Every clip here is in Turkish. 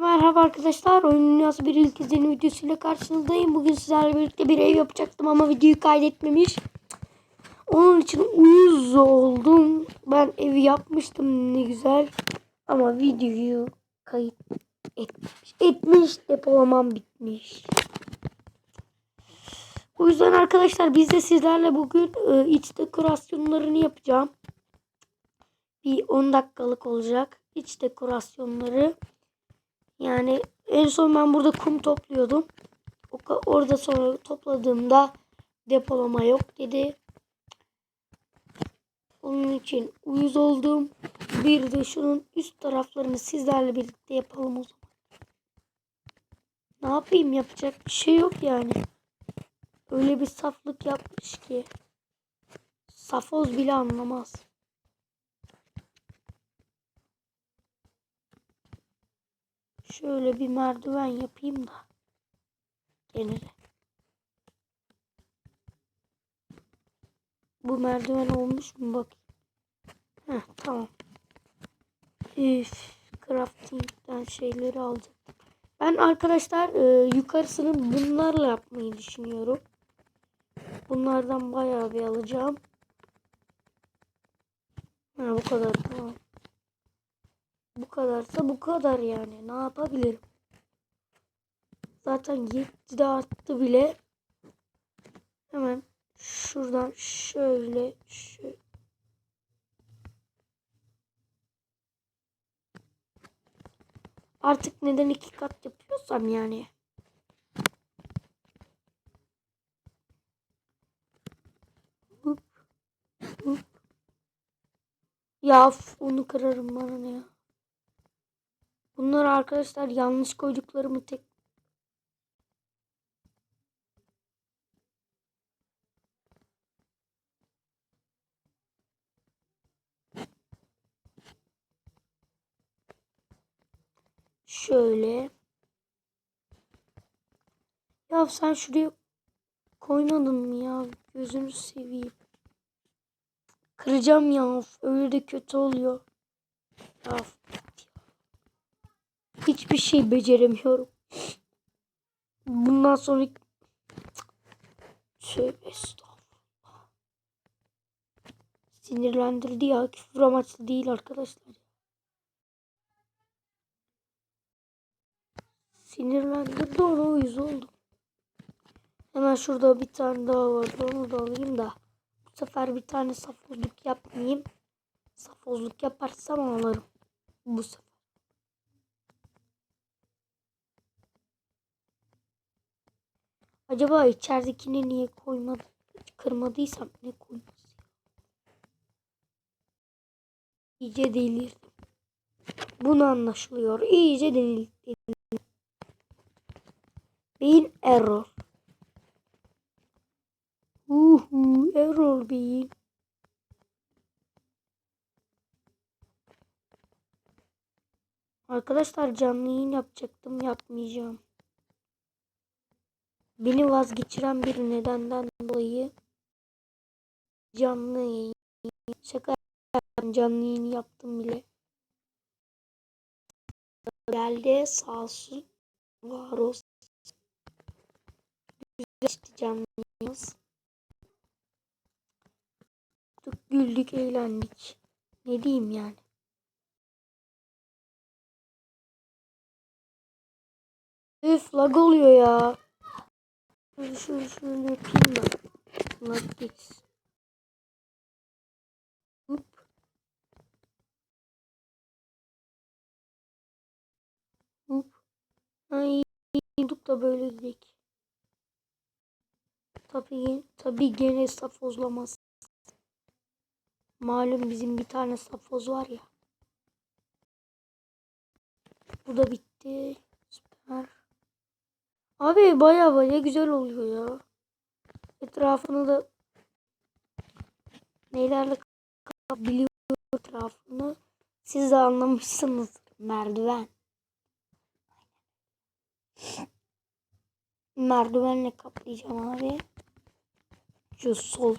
Merhaba arkadaşlar. Oyun Dünyası bir ilk izlenim videosuyla karşınızdayım. Bugün sizlerle birlikte bir ev yapacaktım ama videoyu kaydetmemiş. Onun için uyuz oldum. Ben evi yapmıştım ne güzel. Ama videoyu kayıt etmiş. Etmiş. Depolamam bitmiş. O yüzden arkadaşlar biz de sizlerle bugün e, iç dekorasyonlarını yapacağım. Bir 10 dakikalık olacak. İç dekorasyonları. Yani en son ben burada kum topluyordum. Orada sonra topladığımda depolama yok dedi. Onun için uyuz oldum. Bir de şunun üst taraflarını sizlerle birlikte yapalım o zaman. Ne yapayım yapacak bir şey yok yani. Öyle bir saflık yapmış ki. Safoz bile anlamaz. Şöyle bir merdiven yapayım da. Genel. Bu merdiven olmuş mu bak. Heh, tamam. Üf, crafting'den şeyleri alacağım. Ben arkadaşlar e, yukarısını bunlarla yapmayı düşünüyorum. Bunlardan bayağı bir alacağım. Ha, bu kadar tamam. Bu kadarsa bu kadar yani. Ne yapabilirim? Zaten yetti de arttı bile. Hemen şuradan şöyle şöyle. Artık neden iki kat yapıyorsam yani. Hop, hop. Ya onu kırarım bana ne ya. Bunlar arkadaşlar yanlış koyduklarımı tek şöyle. Ya sen şuraya koymadın mı ya? Gözünü seveyim. Kıracağım ya. Öyle de kötü oluyor. Ya Hiçbir şey beceremiyorum. Bundan sonra Tövbe estağfurullah. Sinirlendirdi ya. Küfür amaçlı değil arkadaşlar. Sinirlendirdi onu uyuz oldum. Hemen şurada bir tane daha var. Onu da alayım da. Bu sefer bir tane safozluk yapmayayım. Safozluk yaparsam alırım. Bu sefer. Acaba içeridekini niye koymadım? Kırmadıysam ne koyması? İyice delirdim. Bunu anlaşılıyor. İyice delirdim. Beyin error. Uhu error beyin. Arkadaşlar canlı yayın yapacaktım yapmayacağım. Beni vazgeçiren bir nedenden dolayı canlı yayın şaka canlı yayın yaptım bile. Geldi sağ olsun var olsun. Güzel canlı yayınımız. Güldük eğlendik. Ne diyeyim yani. Üf lag oluyor ya. Şöyle şöyle şöyle yapayım da. Lag geçsin. Hop. Hop. Ay duk da böyle gidelim. Tabii, tabii gene safozlamaz. Malum bizim bir tane safoz var ya. Bu da bitti. Süper. Abi baya baya güzel oluyor ya. Etrafını da neylerle biliyor etrafını. Siz de anlamışsınız. Merdiven. Merdivenle kaplayacağım abi. Şu sol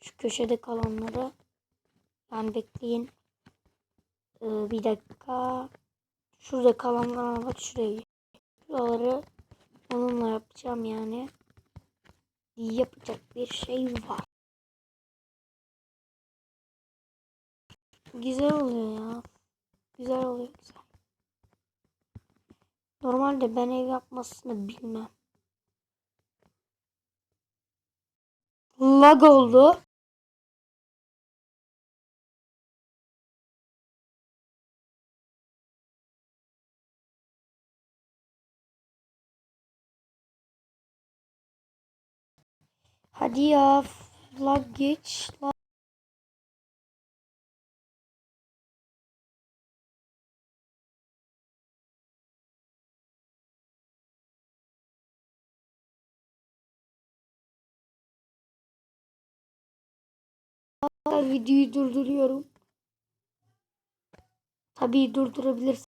şu köşede kalanları. Yani bekleyin. Ee, bir dakika. Şurada kalanlara bak şurayı. Şuraları onunla yapacağım yani. Yapacak bir şey var. Güzel oluyor ya. Güzel oluyor güzel. Normalde ben ev yapmasını bilmem. Lag oldu. Hadi ya. Lag geç. Videoyu durduruyorum. Tabii durdurabilirsin.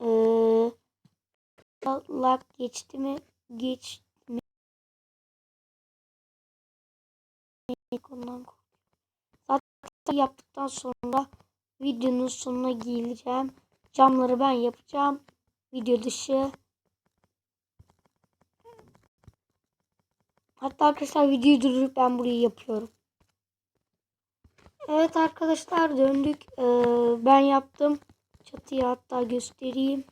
Ee, lag geçti mi? Geç mi? Zaten yaptıktan sonra videonun sonuna geleceğim. Camları ben yapacağım. Video dışı. Hatta arkadaşlar videoyu durdurup ben burayı yapıyorum. Evet arkadaşlar döndük. Ee, ben yaptım. Çatıyı hatta göstereyim.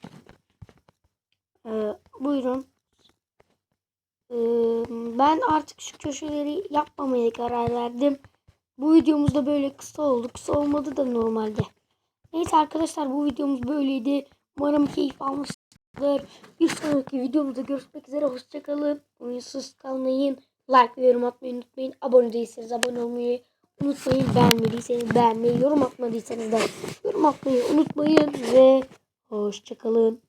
Ee, buyurun. Ee, ben artık şu köşeleri yapmamaya karar verdim. Bu videomuz da böyle kısa oldu. Kısa olmadı da normalde. Neyse arkadaşlar bu videomuz böyleydi. Umarım keyif almışsınızdır. Bir sonraki videomuzda görüşmek üzere. Hoşçakalın. Oyunsuz kalmayın. Like ve yorum atmayı unutmayın. Abone değilseniz abone olmayı unutmayın. Beğenmediyseniz beğenmeyi, yorum atmadıysanız da yorum atmayı unutmayın. Ve hoşçakalın.